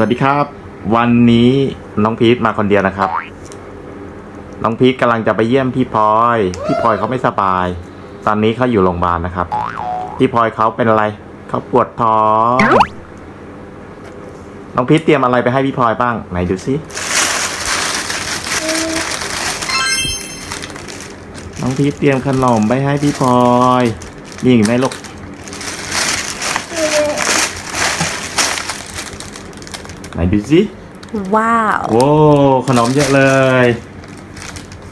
วัสดีครับ วันนี้น้องพีทมาคนเดียวนะครับ น้องพีทกำลังจะไปเยี่ยมพี่พลอย พี่พลอยเขาไม่สบาย ตอนนี้เขาอยู่โรงพยาบาลนะครับ พี่พลอยเขาเป็นอะไรเขาปวดท้องน้องพีทเตรียมอะไรไปให้พี่พลอยบ้างไหนดูสิน้องพีทเตรียมขนมไปให้พี่พลอยมีอีกไหมลูก ไห นดูสิว้าวโว้ขนมเยอะเลย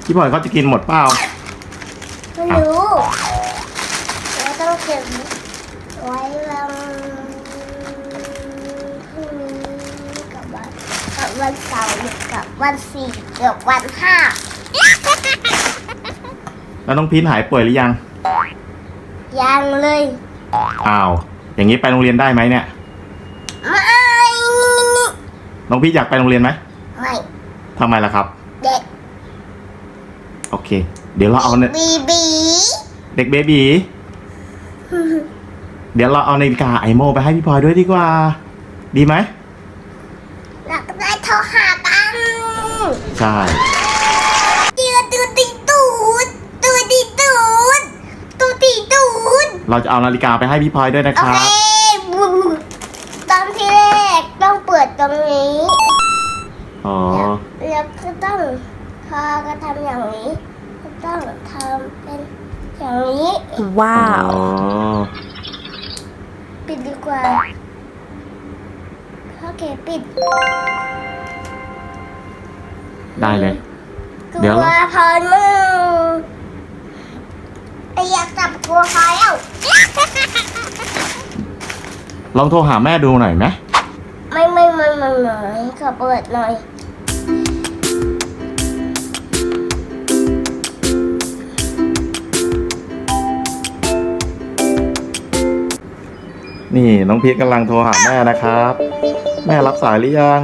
พี่พลอยเขาจะกินหมดเปล่าไม่รู้เราต้องเก็บไว้วันพรุ่งนี้กับวันกับวันเสาร์กับวันสี่กับวันห้าแล้วน้องพีทหายป่วยหรือยัง ยังเลย อ้าว อย่างนี้ไปโรงเรียนได้ไหมเนี่ยไม่ น้องพีทอยากไปโรงเรียนไหมไม่ทำไมล่ะครับ เด็กโอเค เดี๋ยวเราเอาเนี่ยบีบีเด็กเบบีเดี๋ยวเราเอานาฬิกาไอโมไปให้พี่พลอยด้วยดีกว่า ดีไหมหลักได้โทรหากัน ใช่เตือนตูตีตูดตูตีตูดตูตีตูดเราจะเอานาฬิกาไปให้พี่พลอยด้วยนะโอครัเคบบูำอย่างนี้ก็ต้องทำเป็นอย่างนี้ว้าว อ๋อปิดดีกว่าโอเคปิดได้เลยกลัเดี๋ยว วพอมึงอยากจับกลัวเขาแล้ว ลองโทรหาแม่ดูหน่อยไหมไม่ไม่ไม่ไม่ไม่ขอเปิดหน่อย นี่น้องพีทกำลังโทรหาแม่นะครับ แม่รับสายหรือยัง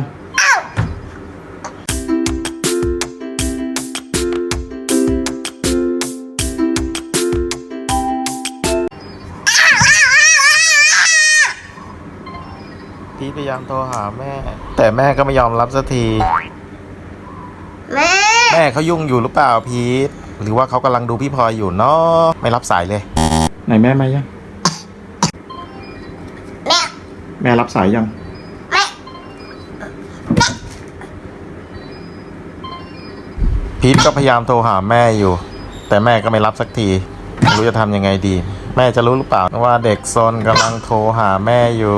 พีทพยายามโทรหาแม่ แต่แม่ก็ไม่ยอมรับสักที แม่ แม่เขายุ่งอยู่หรือเปล่าพีทหรือว่าเขากำลังดูพี่พลอยอยู่เนาะไม่รับสายเลย ไหนแม่มายัง แม่รับสายยังแม่พีทก็พยายามโทรหาแม่อยู่ แต่แม่ก็ไม่รับสักทีไม่รู้จะทำยังไงดี แม่จะรู้หรือเปล่าว่าเด็กซนกำลังโทรหาแม่อยู่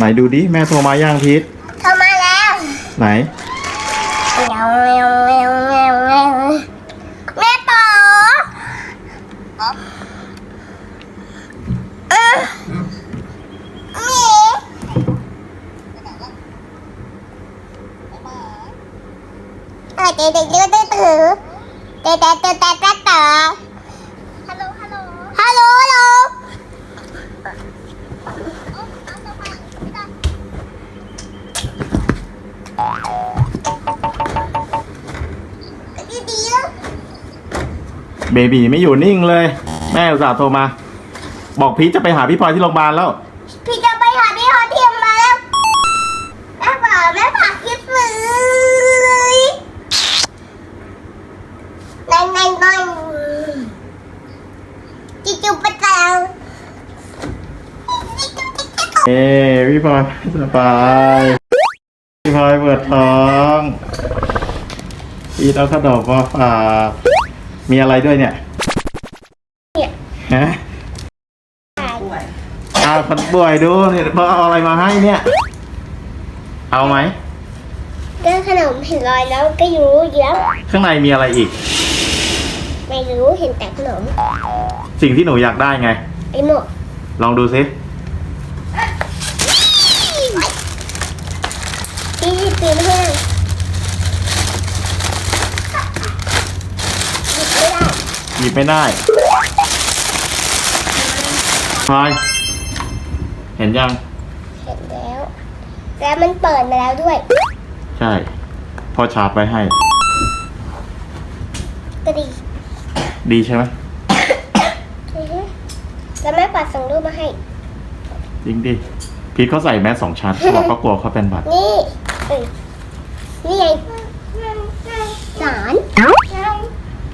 ไหนดูดิ แม่โทรมาย่างพีทเข้ามาแล้วไหนแมวแมวแมวแมวแมวแม่ป๋อเออหมีเออเด็ดเด็ดเด็ดเด็ดถือเด็ดเด็ เบบีไม่อยู่นิ่งเลย แม่อุตส่าห์โทรมา บอกพีทจะไปหาพี่พลอยที่โรงพยาบาลแล้ว พี่จะไปหาพี่ฮอเทียมมาแล้วแม่ป๋าแม่ป๋าคิดมือเลยนั่งนั่งนั่งจิจุปะจังเอ้พี่พลอยสบายพี่พลอยเปิดท้องพีทเอาขนมมาฝาก มีอะไรด้วยเนี่ยเนี่ยฮะอ้าวคนป่วยดูเนี่ยพ่อเอาอะไรมาให้เนี่ย เอาไหมก็ขนมเห็นรอยแล้วก็รู้เยอะข้างในมีอะไรอีก ไม่รู้เห็นแต่ขนม สิ่งที่หนูอยากได้ไงไอ้หมวกลองดูซิ พี่ปีนให้ หยิบไม่ได้พลอยเห็นยัง เห็นแล้ว แล้วมันเปิดมาแล้วด้วย ใช่พ่อชาร์จไว้ให้ ก็ดีดีใช่ไหมอือฮึแล้วแม่ปัดส่งรูปมาให้ จริงดิพีทเขาใส่แมสสองชั้นเขาบอกเขากลัวเขาเป็นหวัดนี่เอ้ยนี่ไงหลาน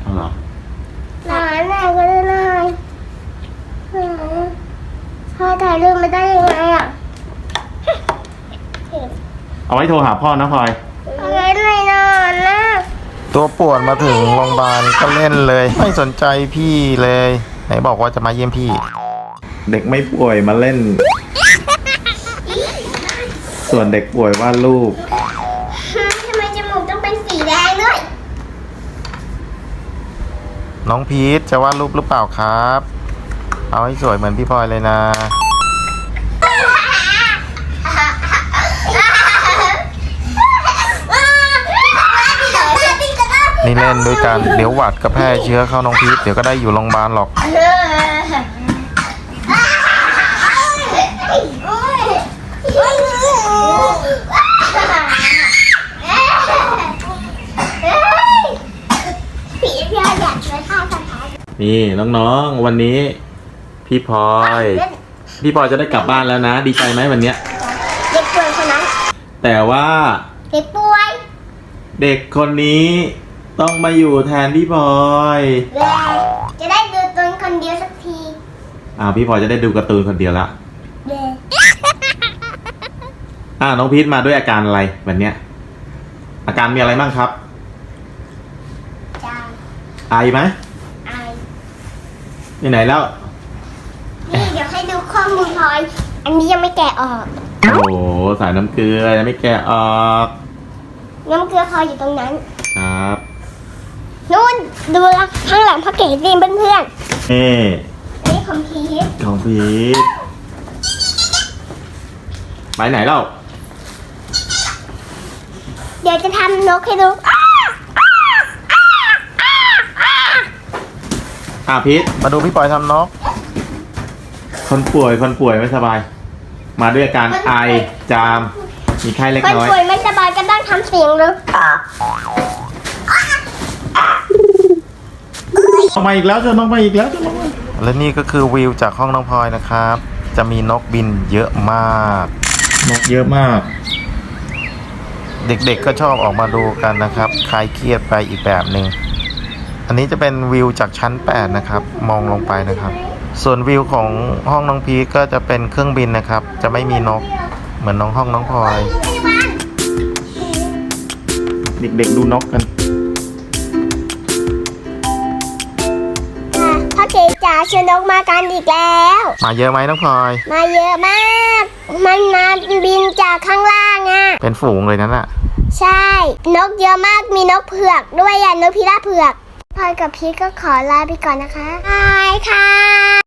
เอาเหรอ หลานอะไรก็ได้เลย พ่อถ่ายรูปมาได้ยังไงอะเอาไว้โทรหาพ่อนะพลอยอะไรไม่นอนนะตัวปวดมาถึงโรงพยาบาลก็เล่นเลย ไม่สนใจพี่เลย ไหนบอกว่าจะมาเยี่ยมพี่ เด็กไม่ป่วยมาเล่น ส่วนเด็กป่วยวาดรูปทำไมจมูกต้องเป็นสีแดงด้วย น้องพีทจะวาดรูปหรือเปล่าครับ เอาให้สวยเหมือนพี่พลอยเลยนะ นี่เล่นด้วยกันเดี๋ยวหวัดก็แพร่เชื้อเข้าน้องพีทเดี๋ยวก็ได้อยู่โรงพยาบาลหรอกผีเพียอยากช่วยข้าสักพักนี่น้องๆวันนี้ พี่พลอยพี่พลอยจะได้กลับบ้านแล้วนะ ดีใจไหมวันเนี้ย เด็กป่วยคนนั้นแต่ว่าเด็กป่วยเด็กคนนี้ต้องมาอยู่แทนพี่พลอยแล้วจะได้ดูตนคนเดียวสักทีอ่าพี่พลอยจะได้ดูการ์ตูนคนเดียวละเลยอ่าน้องพีทมาด้วยอาการอะไรวันเนี้ย อาการมีอะไรบ้างครับ จางไอไหมไออยู่ไหนแล้ว นี่เดี๋ยวให้ดูข้อมูลพลอย อันนี้ยังไม่แกะออก โอ้โหสายน้ำเกลือยังไม่แกะออกน้ำเกลือพลอยอยู่ตรงนั้น ครับนู่นดูละข้างหลังพ่อเก๋ดีเพื่อนนี่ๆอันนี้ของพีชของพีทไปไหนแล้วเดี๋ยวจะทำนกให้ดูอ้าอ้าอ้าอ้าอ้า อ่าพีทมาดูพี่ปอยทำนก คนป่วยคนป่วยไม่สบาย มาด้วยอาการไอจาม มีไข้เล็กคนน้อย ป่วยไม่สบายก็ต้องทำเสียงเลยออกมาอีกแล้วจะน้องมาอีกแล้วจะน้องมาและนี่ก็คือวิวจากห้องน้องพลอยนะครับ จะมีนกบินเยอะมาก นกเยอะมาก เด็กๆก็ชอบออกมาดูกันนะครับ คลายเครียดไปอีกแบบหนึ่ง อันนี้จะเป็นวิวจากชั้น 8 นะครับ มองลงไปนะครับ ส่วนวิวของห้องน้องพีคก็จะเป็นเครื่องบินนะครับ จะไม่มีนกเหมือนน้องห้องน้องพลอย เด็กๆดูนกกันค่ะพ่อเก๋จ๋าเชิญนกมากันอีกแล้ว มาเยอะไหมน้องพลอย มาเยอะมาก มันมาบินจากข้างล่างอะ เป็นฝูงเลยนั่นอะใช่ นกเยอะมากมีนกเผือกด้วยอะนกพิราบเผือกพลอยกับพีชก็ขอลาไปก่อนนะคะบายค่ะ